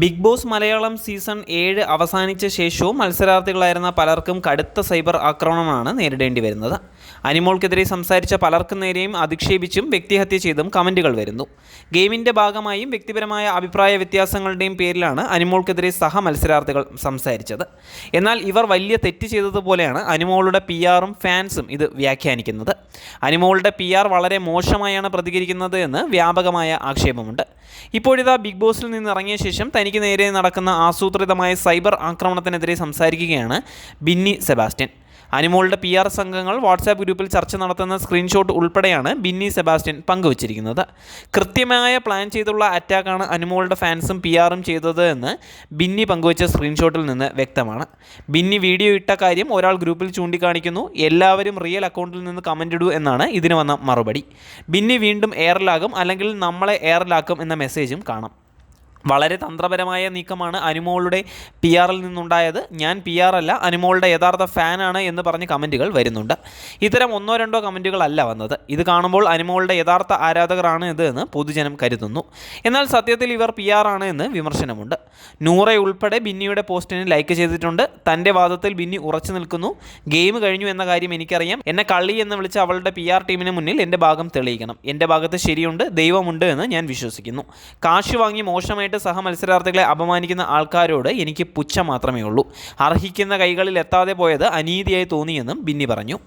Big boss Malayalam season ഏഴ് അവസാനിച്ച ശേഷവും മത്സരാർത്ഥികളായിരുന്ന പലർക്കും കടുത്ത സൈബർ ആക്രമണമാണ് നേരിടേണ്ടി വരുന്നത്. അനിമോൾക്കെതിരെ സംസാരിച്ച പലർക്കും നേരെയും അധിക്ഷേപിച്ചും വ്യക്തിഹത്യ ചെയ്തും കമന്റുകൾ വരുന്നു. ഗെയിമിന്റെ ഭാഗമായും വ്യക്തിപരമായ അഭിപ്രായ വ്യത്യാസങ്ങളുടെയും പേരിലാണ് അനിമോൾക്കെതിരെ സഹ മത്സരാർത്ഥികൾ സംസാരിച്ചത്. എന്നാൽ ഇവർ വലിയ തെറ്റ് ചെയ്തതുപോലെയാണ് അനിമോളുടെ പി ആറും ഫാൻസും ഇത് വ്യാഖ്യാനിക്കുന്നത്. അനിമോളുടെ പി ആർ വളരെ മോശമായാണ് പ്രതികരിക്കുന്നത് എന്ന് വ്യാപകമായ ആക്ഷേപമുണ്ട്. ഇപ്പോഴിതാ ബിഗ് ബോസിൽ നിന്ന് ഇറങ്ങിയ ശേഷം തനിക്ക് നേരെ നടക്കുന്ന ആസൂത്രിതമായ സൈബർ ആക്രമണത്തിനെതിരെ സംസാരിക്കുകയാണ് ബിന്നി സെബാസ്റ്റ്യൻ. അനിമോളുടെ പി ആർ സംഘങ്ങൾ വാട്സാപ്പ് ഗ്രൂപ്പിൽ ചർച്ച നടത്തുന്ന സ്ക്രീൻഷോട്ട് ഉൾപ്പെടെയാണ് ബിന്നി സെബാസ്റ്റ്യൻ പങ്കുവച്ചിരിക്കുന്നത്. കൃത്യമായ പ്ലാൻ ചെയ്തുള്ള അറ്റാക്കാണ് അനിമോളുടെ ഫാൻസും പി ആറും ചെയ്തത് എന്ന് ബിന്നി പങ്കുവച്ച സ്ക്രീൻഷോട്ടിൽ നിന്ന് വ്യക്തമാണ്. ബിന്നി വീഡിയോ ഇട്ട കാര്യം ഒരാൾ ഗ്രൂപ്പിൽ ചൂണ്ടിക്കാണിക്കുന്നു. എല്ലാവരും റിയൽ അക്കൗണ്ടിൽ നിന്ന് കമന്റ് ഇടൂ എന്നാണ് ഇതിന് വന്ന മറുപടി. ബിന്നി വീണ്ടും എയറിലാകും അല്ലെങ്കിൽ നമ്മളെ എയറിലാക്കും എന്ന മെസ്സേജും കാണാം. വളരെ തന്ത്രപരമായ നീക്കമാണ് അനുമോളുടെ പി ആറിൽ നിന്നുണ്ടായത്. ഞാൻ പി ആർ അല്ല അനുമോളുടെ യഥാർത്ഥ ഫാനാണ് എന്ന് പറഞ്ഞ് കമന്റുകൾ വരുന്നുണ്ട്. ഇത്തരം ഒന്നോ രണ്ടോ കമന്റുകളല്ല വന്നത്. ഇത് കാണുമ്പോൾ അനുമോളുടെ യഥാർത്ഥ ആരാധകരാണ് ഇത് എന്ന് പൊതുജനം കരുതുന്നു. എന്നാൽ സത്യത്തിൽ ഇവർ പി ആർ ആണ് എന്ന് വിമർശനമുണ്ട്. നൂറെ ഉൾപ്പെടെ ബിന്നിയുടെ പോസ്റ്റിന് ലൈക്ക് ചെയ്തിട്ടുണ്ട്. തന്റെ വാദത്തിൽ ബിന്നി ഉറച്ചു നിൽക്കുന്നു. ഗെയിം കഴിഞ്ഞു എന്ന കാര്യം എനിക്കറിയാം. എന്നെ കള്ളി എന്ന് വിളിച്ച അവളുടെ പി ആർ ടീമിന് മുന്നിൽ എന്റെ ഭാഗം തെളിയിക്കണം. എന്റെ ഭാഗത്ത് ശരിയുണ്ട് ദൈവമുണ്ട് എന്ന് ഞാൻ വിശ്വസിക്കുന്നു. കാശ് വാങ്ങി മോശമായിട്ട് സഹ മത്സരാർത്ഥികളെ അപമാനിക്കുന്ന ആൾക്കാരോട് എനിക്ക് പുച്ഛം മാത്രമേ ഉള്ളൂ. അർഹിക്കുന്ന കൈകളിൽ എത്താതെ പോയത് അനീതിയായി തോന്നിയെന്നും ബിന്നി പറഞ്ഞു.